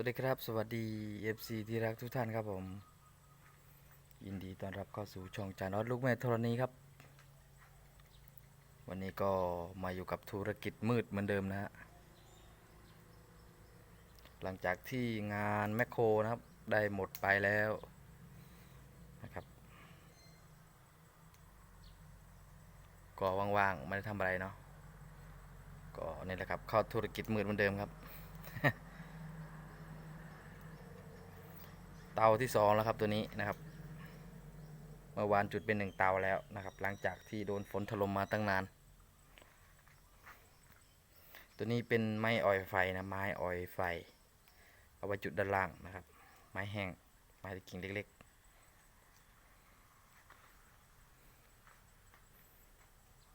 สวัสดีครับ สวัสดี FC ที่รักทุกท่านครับผม ยินดีต้อนรับเข้าสู่ช่องจานอดลูกแม่ธรณีครับ วันนี้ก็มาอยู่กับธุรกิจมืดเหมือนเดิมนะฮะหลังจากที่งานแมคโครนะครับ ได้หมดไปแล้วนะครับ ก็ว่างๆ ไม่ได้ทำอะไรเนาะก็นี่แหละครับเข้าธุรกิจมืดเหมือนเดิมครับ เตาที่สองแล้วครับตัวนี้นะครับเมื่อวานจุดเป็นหนึ่งเตาแล้วนะครับ หลังจากที่โดนฝนถล่มมาตั้งนาน ตัวนี้เป็นไม้ออยไฟนะไม้ออยไฟ เอาไว้จุดด้านล่างนะครับ ไม้แห้งไม้กิ่งเล็กๆ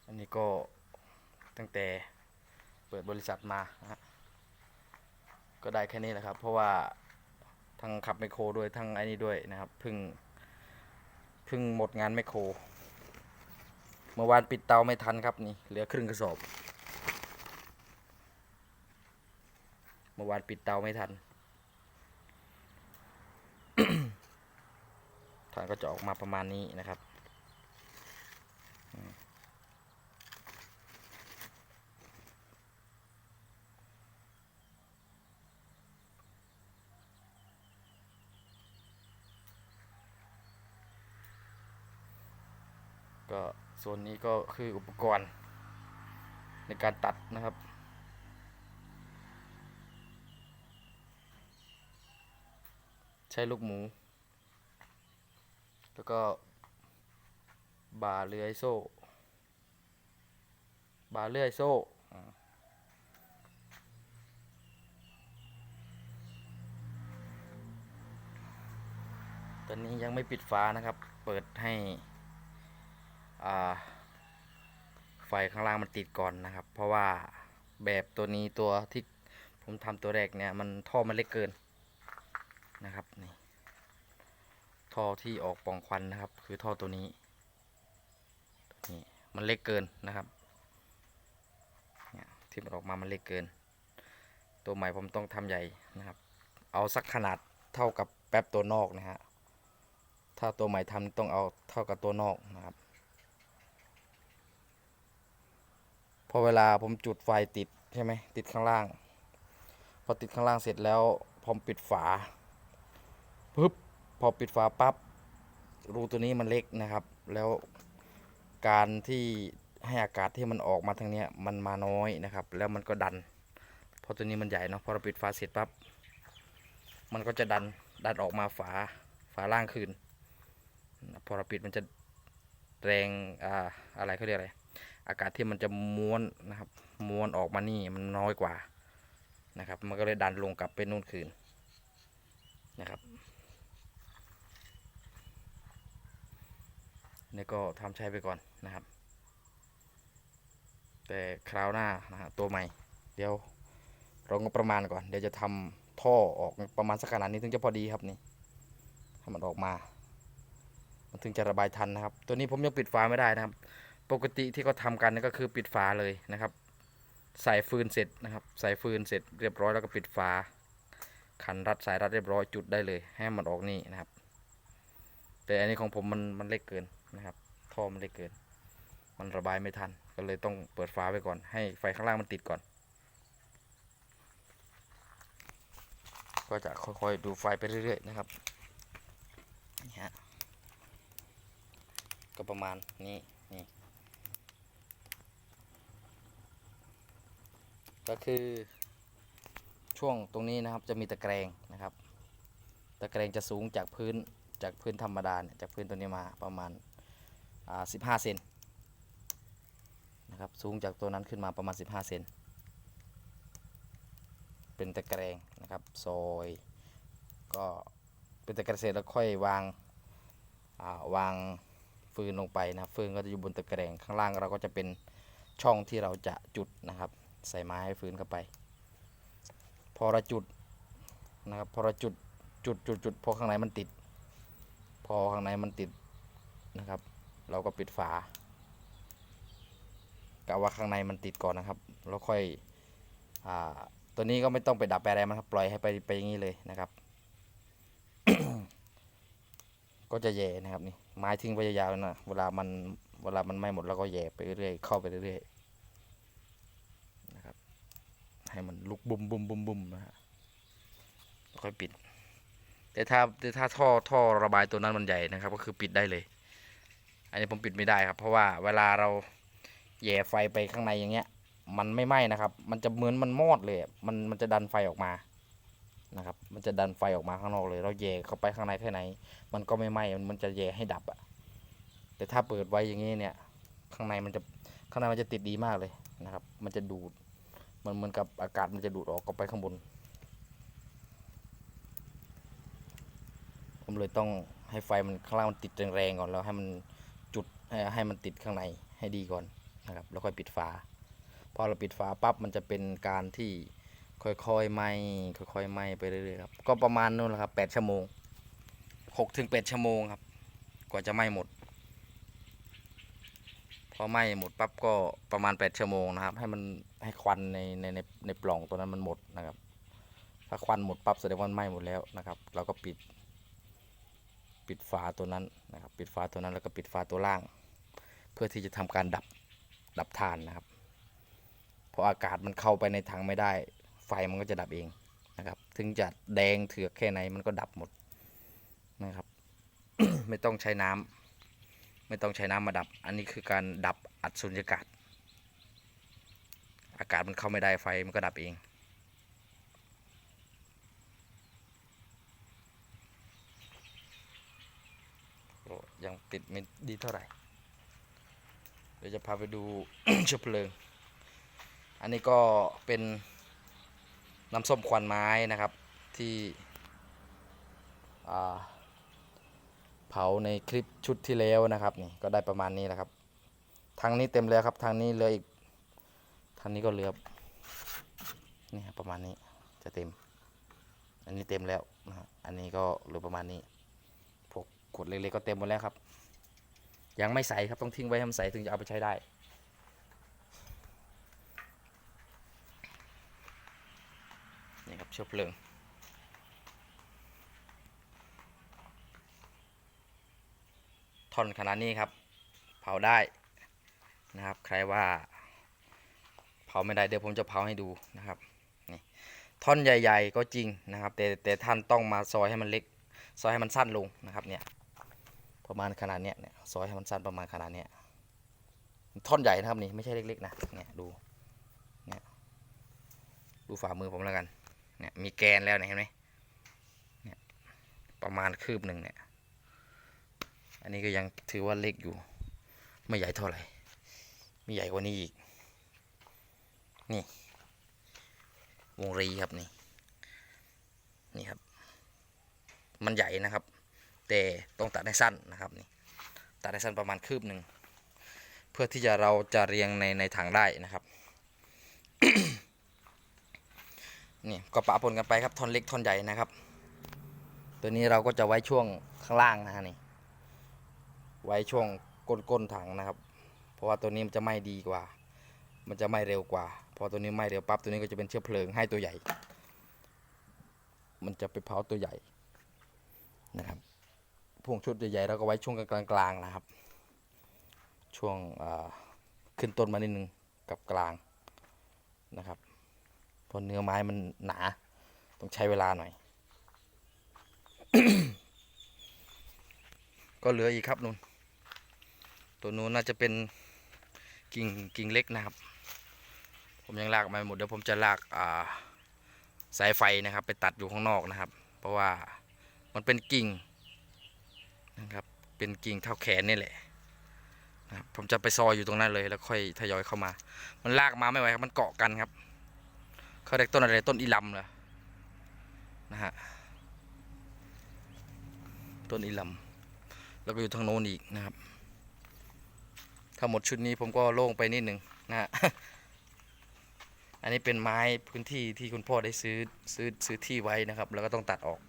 อันนี้ก็ตั้งแต่เปิดบริษัทมานะฮะก็ได้แค่นี้แหละครับ เพราะว่า ทั้งขับไมโครด้วยทั้งไอ้นี่ด้วยนะครับเพิ่งเพิ่งหมดงานไมโคร เมื่อวานปิดเตาไม่ทันครับนี่เหลือครึ่งกระสอบ เมื่อวานปิดเตาไม่ทันทานก็จะออกมาประมาณนี้นะครับอืมก็ ส่วนนี้ก็คืออุปกรณ์ ในการตัดนะครับ ใช้ลูกหมู แล้วก็บาเลื่อยโซ่บาเลื่อยโซ่ตอนนี้ยังไม่ปิดฝานะครับ เปิดให้ ไฟข้างล่างมันติดก่อนนะครับ เพราะว่าแบบตัวนี้ตัวที่ผมทำตัวแรกเนี่ยมันท่อมันเล็กเกินนะครับนี่ท่อที่ออกปล่องควันนะครับ คือท่อตัวนี้นี่มันเล็กเกินนะครับเนี่ยที่มันออกมามันเล็กเกิน ตัวใหม่ผมต้องทำใหญ่นะครับ เอาสักขนาดเท่ากับแป๊บตัวนอกนะฮะถ้าตัวใหม่ทำต้องเอาเท่ากับตัวนอกนะครับ พอเวลาผมจุดไฟติดใช่ไหมติดข้างล่าง พอติดข้างล่างเสร็จแล้วผมปิดฝาปึ๊บพอปิดฝาปับ๊บรูตัวนี้มันเล็กนะครับ แล้วการที่ให้อากาศที่มันออกมาทางเนี้ยมันมาน้อยนะครับ แล้วมันก็ดันพราะตัวนี้มันใหญ่เนาะพอเราปิดฝาเสร็จปั๊บมันก็จะดันดันออกมาฝาฝาล่างคืน พอเราปิดมันจะแรงอ่าอะไรเขาเรียกอะไร อากาศที่มันจะม้วนนะครับ ม้วนออกมานี่มันน้อยกว่านะครับ มันก็เลยดันลงกลับไปนู่นคืนนะครับนี่ก็ทำใช้ไปก่อนนะครับ แต่คราวหน้านะฮะตัวใหม่ เดี๋ยวเรางบประมาณก่อน เดี๋ยวจะทำท่อออกประมาณสักขนาดนี้ถึงจะพอดีครับนี่ให้มันออกมา มันถึงจะระบายทันนะครับ ตัวนี้ผมยังปิดฝาไม่ได้นะครับ ปกติที่เขาทำกันนี่ก็คือปิดฝาเลยนะครับ ใส่ฟืนเสร็จนะครับใส่ฟืนเสร็จเรียบร้อยแล้วก็ปิดฝาขันรัดสายรัดเรียบร้อยจุดได้เลยให้มันออกนี่นะครับ แต่อันนี้ของผมมันมันเล็กเกินนะครับท่อมันเล็กเกิน มันระบายไม่ทันก็เลยต้องเปิดฝาไว้ก่อน ให้ไฟข้างล่างมันติดก่อน ก็จะค่อยๆดูไฟไปเรื่อยๆนะครับนี่ฮะก็ประมาณนี้นี่ ก็คือช่วงตรงนี้นะครับจะมีตะแกรงนะครับ ตะแกรงจะสูงจากพื้นจากพื้นธรรมดาเนี่ยจากพื้นตัวนี้มาประมาณอ่าสิบห้าเซนนะครับสูงจากตัวนั้นขึ้นมาประมาณ 15 เซนเป็นตะแกรงนะครับซอยก็เป็นตะแกรงเสร็จแล้วค่อยวางอ่าวางฟืนลงไปนะฟืนก็จะอยู่บนตะแกรงข้างล่างเราก็จะเป็นช่องที่เราจะจุดนะครับ ใส่ไม้ให้ฟืนเข้าไป พอราจุดนะครับพอราจุดจุดจุดจุดพอข้างในมันติด พอข้างในมันติดนะครับ เราก็ปิดฝากะว่าข้างในมันติดก่อนนะครับแล้วค่อยอาตัวนี้ก็ไม่ต้องไปดับไปอะไรมันครับปล่อยให้ไปไปอย่างนี้เลยนะครับ ก็จะแย่นะครับนี่ไม้ทิ้งไว้ยาวๆนะเวลามันเวลามันไม้หมดเราก็แย่ไปเรื่อยเข้าไปเรื่อยๆนะครับ ให้มันลุกบุมบุมบุมบุมนะฮะค่อยปิด แต่ถ้าแต่ถ้าท่อท่อระบายตัวนั้นมันใหญ่นะครับ ก็คือปิดได้เลย อันนี้ผมปิดไม่ได้ครับ เพราะว่าเวลาเราแย่ไฟไปข้างในอย่างเงี้ย มันไม่ไหม้นะครับ มันจะเหมือนมันมอดเลย มันมันจะดันไฟออกมานะครับ มันจะดันไฟออกมาข้างนอกเลย เราแย่เข้าไปข้างในแค่ไหน มันก็ไม่ไหม้มันมันจะแย่ให้ดับอะแต่ถ้าเปิดไว้อย่างนี้เนี่ย ข้างในมันจะข้างในมันจะติดดีมากเลยนะครับ มันจะดูด มันเหมือนกับอากาศมันจะดูดออกก็ไปข้างบน ผมเลยต้องให้ไฟมันข้างล่างมันติดแรงๆก่อนแล้วให้มันจุดให้ให้มันติดข้างในให้ดีก่อนนะครับแล้วค่อยปิดฝาพอเราปิดฝาปั๊บมันจะเป็นการที่ค่อยๆไหม้ค่อยๆไหม้ไปเรื่อยๆครับก็ประมาณนู้นแหละครับแปดชั่วโมงหกถึงแปดชั่วโมงครับกว่าจะไหม้หมด อไหม้หมดปั๊บก็ประมาณแปดชั่วโมงนะครับ ให้มันให้ควันในในในในปล่องตัวนั้นมันหมดนะครับ ถ้าควันหมดปั๊บแสดงว่าไหม้หมดแล้วนะครับ เราก็ปิด ปิดฝาตัวนั้นนะครับ ปิดฝาตัวนั้นแล้วก็ปิดฝาตัวล่าง เพื่อที่จะทำการดับดับทานนะครับเพราะอากาศมันเข้าไปในถังไม่ได้ ไฟมันก็จะดับเองนะครับ ถึงจะแดงเถือกแค่ไหนมันก็ดับหมดนะครับ ไม่ต้องใช้น้ำ ไม่ต้องใช้น้ำมาดับ อันนี้คือการดับอัดสุญญากาศ อากาศมันเข้าไม่ได้ไฟมันก็ดับเอง ยังติดไม่ดีเท่าไหร่ เดี๋ยวจะพาไปดูเชื้อเพลิง อันนี้ก็เป็นน้ำส้มควันไม้นะครับที่อ่า เผาในคลิปชุดที่แล้วนะครับนี่ก็ได้ประมาณนี้แหละครับทางนี้เต็มแล้วครับทางนี้เหลืออีกทางนี้ก็เหลือนี่ประมาณนี้จะเต็ม อันนี้เต็มแล้วนะอันนี้ก็เหลือประมาณนี้พวกขวดเล็กๆก็เต็มหมดแล้วครับ ยังไม่ใส่ครับต้องทิ้งไว้ให้มันใสถึงจะเอาไปใช้ได้นี่ครับเชื้อเพลิง ท่อนขนาดนี้ครับ เผาได้นะครับ ใครว่าเผาไม่ได้เดี๋ยวผมจะเผาให้ดูนะครับนี่ท่อนใหญ่ ๆ ก็จริงนะครับ แต่แต่ท่านต้องมาซอยให้มันเล็ก ซอยให้มันสั้นลงนะครับเนี่ยประมาณขนาดเนี้ยเนี่ยซอยให้มันสั้นประมาณขนาดเนี้ยท่อนใหญ่นะครับนี่ไม่ใช่เล็กๆนะเนี่ยดูเนี่ยดูฝ่ามือผมแล้วกันเนี่ยมีแกนแล้วเนี่ยเห็นไหมเนี่ยประมาณคืบหนึ่งเนี่ย อันนี้ก็ยังถือว่าเล็กอยู่ ไม่ใหญ่เท่าไหร่ มีใหญ่กว่านี้อีก นี่ วงรีครับนี่ นี่ครับ มันใหญ่นะครับ แต่ต้องตัดให้สั้นนะครับนี่ ตัดให้สั้นประมาณคืบหนึ่ง เพื่อที่จะเราจะเรียงในในถังได้นะครับนี่ก็ปะปนกันไปครับท่อนเล็กท่อนใหญ่นะครับ ตัวนี้เราก็จะไว้ช่วงข้างล่างนะฮะนี่ ไว้ช่วงก้นก้นถังนะครับ เพราะว่าตัวนี้มันจะไหม้ดีกว่า มันจะไหม้เร็วกว่า พอตัวนี้ไหม้เร็วปั๊บตัวนี้ก็จะเป็นเชื้อเพลิงให้ตัวใหญ่ มันจะไปเผาตัวใหญ่นะครับพวงชุดใหญ่ๆเราก็ไว้ช่วงกลางๆนะครับ ช่วงขึ้นต้นมานิดนึงกับกลางนะครับเพราะเนื้อไม้มันหนาต้องใช้เวลาหน่อย ก็เหลืออีกครับนุ่น ตัวนู้นน่าจะเป็นกิ่งกิ่งเล็กนะครับ ผมยังลากม่หมดเดี๋ยวผมจะลากอ่าสายไฟนะครับ ไปตัดอยู่ข้างนอกนะครับ เพราะว่ามันเป็นกิ่งนะครับเป็นกิ่งเท่าแขนนี่แหละนะครับผมจะไปซอยอยู่ตรงนั้นเลยแล้วค่อยทยอยเข้ามา มันลากมาไม่ไหวครับมันเกาะกันครับเขาเรียกต้นอะไรต้นอีลำเหรอนะฮะต้นอีลำแล้วก็อยู่ทางโน้นอีกนะครับ ถ้าหมดชุดนี้ผมก็โล่งไปนิดหนึ่งนะฮะอันนี้เป็นไม้พื้นที่ที่คุณพ่อได้ซื้อซื้อซื้อที่ไว้นะครับ แล้วก็ต้องตัดออก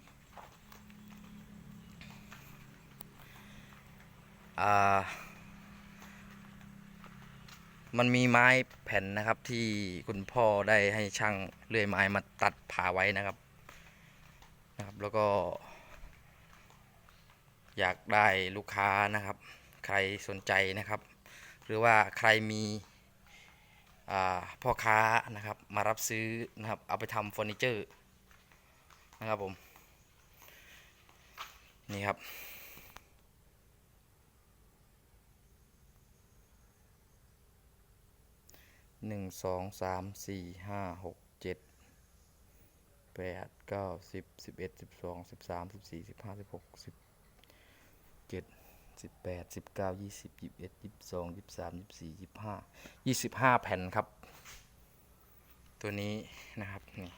อ่ามันมีไม้แผ่นนะครับที่คุณพ่อได้ให้ช่างเลื่อยไม้มาตัดผ่าไว้นะครับนะครับ แล้วก็ อยากได้ลูกค้านะครับ ใครสนใจนะครับ หรือว่าใครมีพ่อค้านะครับมารับซื้อนะครับเอาไปทำเฟอร์นิเจอร์นะครับผมนี่ครับหนึ่งสองสามสี่ห้าหกเจ็ดแปดเก้าสิบสิบเอ็ดสิบสองสิบสามสิบสี่สิบห้าสิบหกสิบเจ็ด สิบแปดสิบเก้ายี่สิบยี่สิบเอ็ดยี่สิบสองยี่สิบสามยี่สิบสี่ยี่สิบห้ายี่สิบห้าแผ่นครับ ตัวนี้นะครับนี่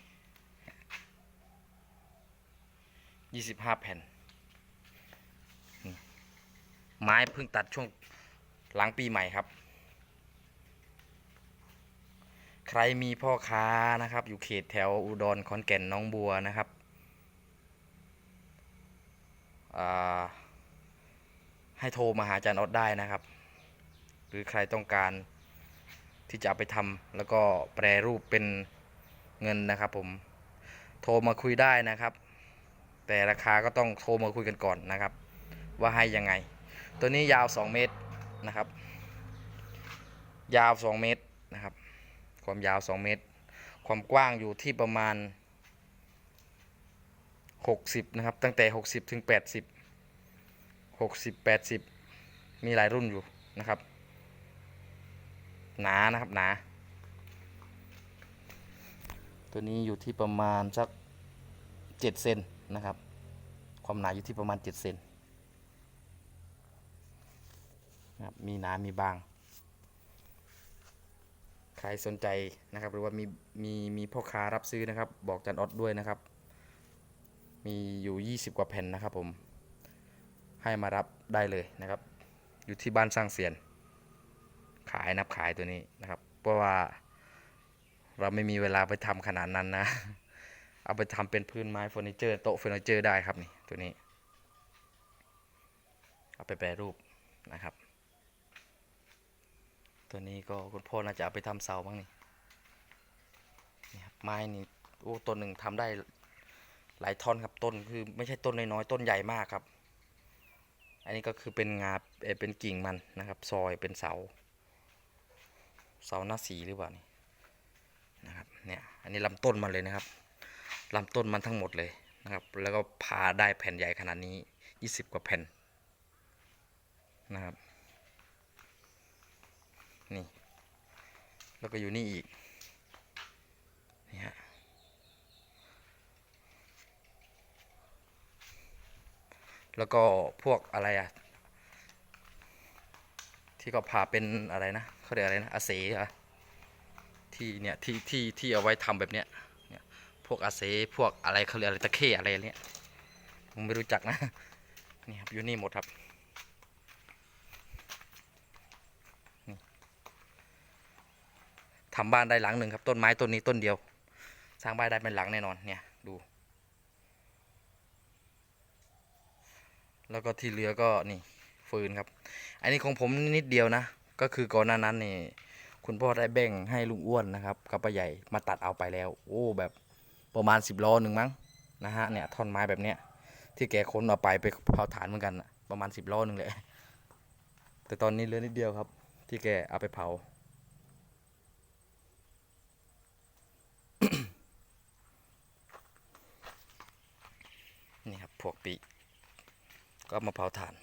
ยี่สิบห้าแผ่น ไม้เพิ่งตัดช่วงหลังปีใหม่ครับ ใครมีพ่อค้านะครับ อยู่เขตแถวอุดรขอนแก่นน้องบัวนะครับ อ่า ให้โทรมาหาอาจารย์ออดได้นะครับ หรือใครต้องการที่จะไปทำแล้วก็แปรรูปเป็นเงินนะครับ ผมโทรมาคุยได้นะครับ แต่ราคาก็ต้องโทรมาคุยกันก่อนนะครับ ว่าให้ยังไง ตัวนี้ยาว 2 เมตรนะครับ ยาว 2 เมตรนะครับ ความยาว 2 เมตร ความกว้างอยู่ที่ประมาณ 60 นะครับ ตั้งแต่ 60 ถึง 80 60 80มีหลายรุ่นอยู่นะครับ หนานะครับหนา ตัวนี้อยู่ที่ประมาณสัก7เซนนะครับ ความหนาอยู่ที่ประมาณ7เซนนะครับมีหนา มีบาง ใครสนใจนะครับ หรือว่ามีมีมีพ่อค้ารับซื้อนะครับ บอกจันออดด้วยนะครับ มีอยู่ 20 กว่าแผ่นนะครับผม ให้มารับได้เลยนะครับ อยู่ที่บ้านสร้างเสียน ขายนับขายตัวนี้นะครับ เพราะว่าเราไม่มีเวลาไปทำขนาดนั้นนะ เอาไปทำเป็นพื้นไม้เฟอร์นิเจอร์โต๊ะเฟอร์นิเจอร์ได้ครับนี่ตัวนี้ เอาไปแปรรูปนะครับ ตัวนี้ก็คุณพ่อน่าจะเอาไปทำเสาบ้างนี่นี่ครับไม้นี่โอ้ต้นหนึ่งทำได้หลายท่อนครับต้นคือไม่ใช่ต้นน้อยๆต้นใหญ่มากครับ อันนี้ก็คือเป็นงาเป็นกิ่งมันนะครับ ซอยเป็นเสา เสาหน้าสีหรือเปล่านี่นะครับเนี่ยอันนี้ลำต้นมันเลยนะครับลำต้นมันทั้งหมดเลยนะครับ แล้วก็พาได้แผ่นใหญ่ขนาดนี้ 20 กว่าแผ่นนะครับนี่แล้วก็อยู่นี่อีก นี่ฮะ แล้วก็พวกอะไรอะที่ก็พาเป็นอะไรนะเขาเรียกอะไรนะอาเซอะที่เนี่ยที่ที่ที่เอาไว้ทำแบบเนี้ยเนี่ยพวกอาเซพวกอะไรเขาเรียกอะไรตะเข้อะไรเนี้ยผมไม่รู้จักนะนี่ครับอยู่นี่หมดครับทำบ้านได้หลังหนึ่งครับต้นไม้ต้นนี้ต้นเดียว สร้างบ้านได้เป็นหลังแน่นอนเนี่ยดู แล้วก็ที่เหลือก็นี่ฟืนครับ อันนี้ของผมนิดเดียวนะ ก็คือก่อนหน้านั้นนี่คุณพ่อได้แบ่งให้ลุงอ้วนนะครับกับป้าใหญ่มาตัดเอาไปแล้ว โอ้แบบประมาณสิบล้อหนึ่งมั้งนะฮะเนี่ยท่อนไม้แบบเนี้ยที่แกค้นเอาไปไปเผาถ่านเหมือนกันนะประมาณสิบล้อหนึ่งเลยแต่ตอนนี้เหลือนิดเดียวครับ ที่แกเอาไปเผานี่ครับพวกปีก ก็มาเผาถ่าน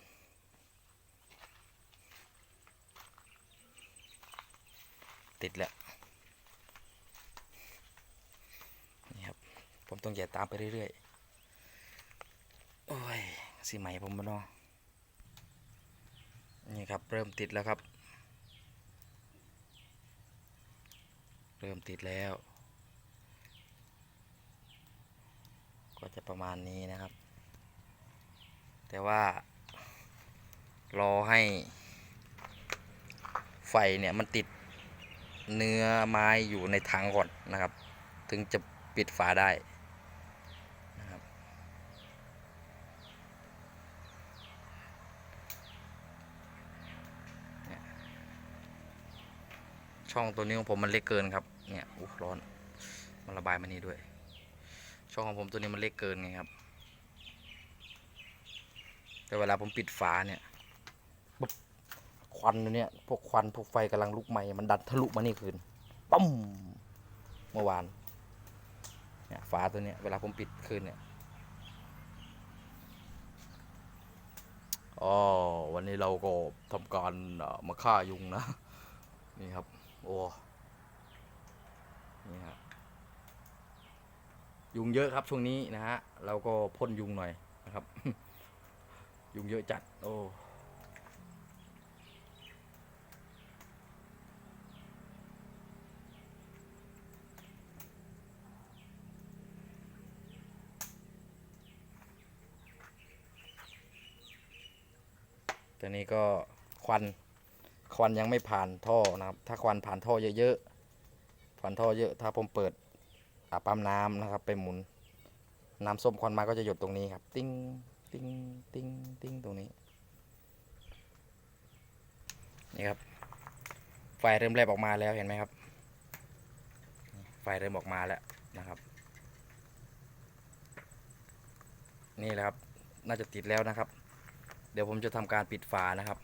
ติดแล้วนี่ครับ ผมต้องแย่ตามไปเรื่อยๆ โอ้ยสีใหม่ผมมาเนาะนี่ครับ เริ่มติดแล้วครับ เริ่มติดแล้ว ก็จะประมาณนี้นะครับ แต่ว่ารอให้ ไฟเนี่ยมันติดเนื้อไม้อยู่ในถังก่อนนะครับ ถึงจะปิดฝาได้นะครับ ช่องตัวนี้ของผมมันเล็กเกินครับเนี่ยอู้ร้อนมันระบายมานี่ด้วย ช่องของผมตัวนี้มันเล็กเกินไงครับ แต่เวลาผมปิดฝาเนี่ยควันตัวเนี้ยพวกควันพวกไฟกำลังลุกไหม้มันดันทะลุมานี่คืนปั๊มเมื่อวานเนี่ยฝาตัวเนี้ยเวลาผมปิดคืนเนี่ยอ๋อวันนี้เราก็ทำการมาฆ่ายุงนะนี่ครับโอ้นี่ฮะยุงเยอะครับช่วงนี้นะฮะเราก็พ่นยุงหน่อยนะครับ ยุงเยอะจัด โอ้ตอนนี้ก็ควันควันยังไม่ผ่านท่อนะครับ ถ้าควันผ่านท่อเยอะๆผ่านท่อเยอะ ถ้าผมเปิดปั๊มน้ำนะครับ ไปหมุน น้ำส้มควันมาก็จะหยดตรงนี้ครับ ติ้ง ติ้งติ้งติ้งตรงนี้ นี่ครับ ไฟเริ่มแลบออกมาแล้วเห็นไหมครับ ไฟเริ่มออกมาแล้วนะครับ นี่แหละครับ น่าจะติดแล้วนะครับ เดี๋ยวผมจะทำการปิดฝานะครับ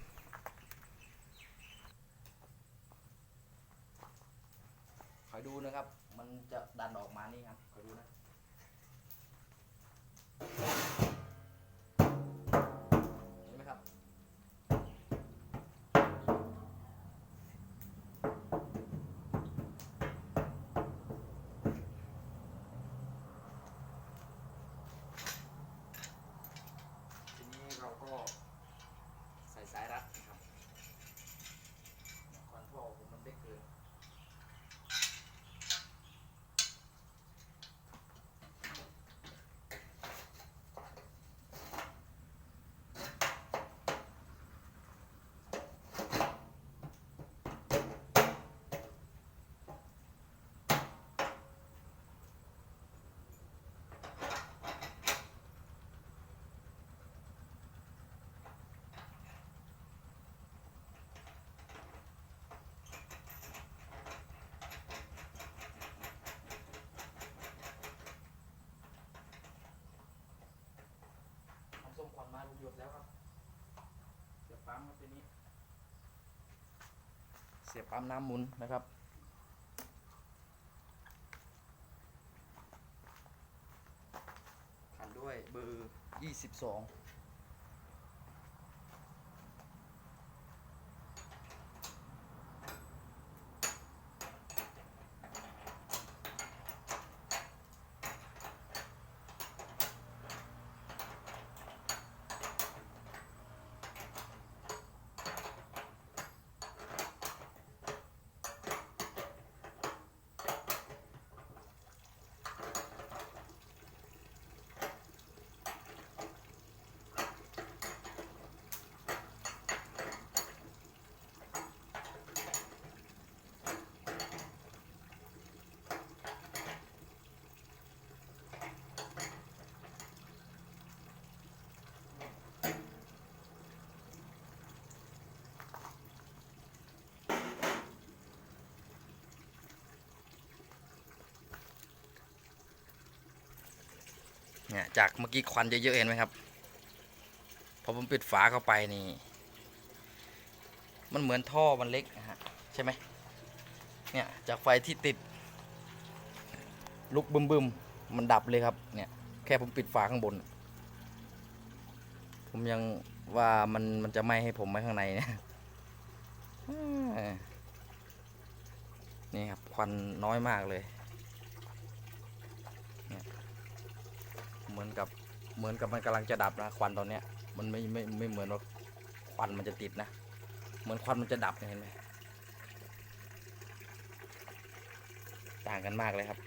คอยดูนะครับ มันจะดันออกมานี่ครับคอยดูนะ มาลูหยุดแล้วครับ เสียบปั๊มครับตัวนี้ เสียบปั๊มน้ำมุนนะครับขันด้วยเบอร์ยี่สิบสอง เนี่ยจากเมื่อกี้ควันเยอะๆเห็นไหมครับพอผมปิดฝาเข้าไปนี่ มันเหมือนท่อมันเล็กนะฮะใช่ไหมเนี่ยจากไฟที่ติด ลุกบึมๆมันดับเลยครับเนี่ยแค่ผมปิดฝาข้างบน ผมยังว่ามันมันจะไหม้ให้ผมไหมข้างในเนี่ยนี่ครับควันน้อยมากเลย เหมือนกับ เหมือนกับมันกำลังจะดับนะควันตอนเนี้ยมันไม่ไม่ไม่เหมือนว่าควันมันจะติดนะ เหมือนควันมันจะดับเนี่ยเห็นไหมต่างกันมากเลยครับ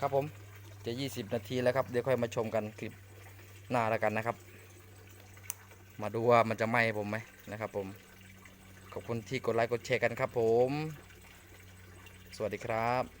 ครับผมจะ 20 นาทีแล้วครับ เดี๋ยวค่อยมาชมกันคลิปหน้าแล้วกันนะครับ มาดูว่ามันจะไหม้ผมไหมนะครับผม ขอบคุณที่กดไลค์กดแชร์กันครับผม สวัสดีครับ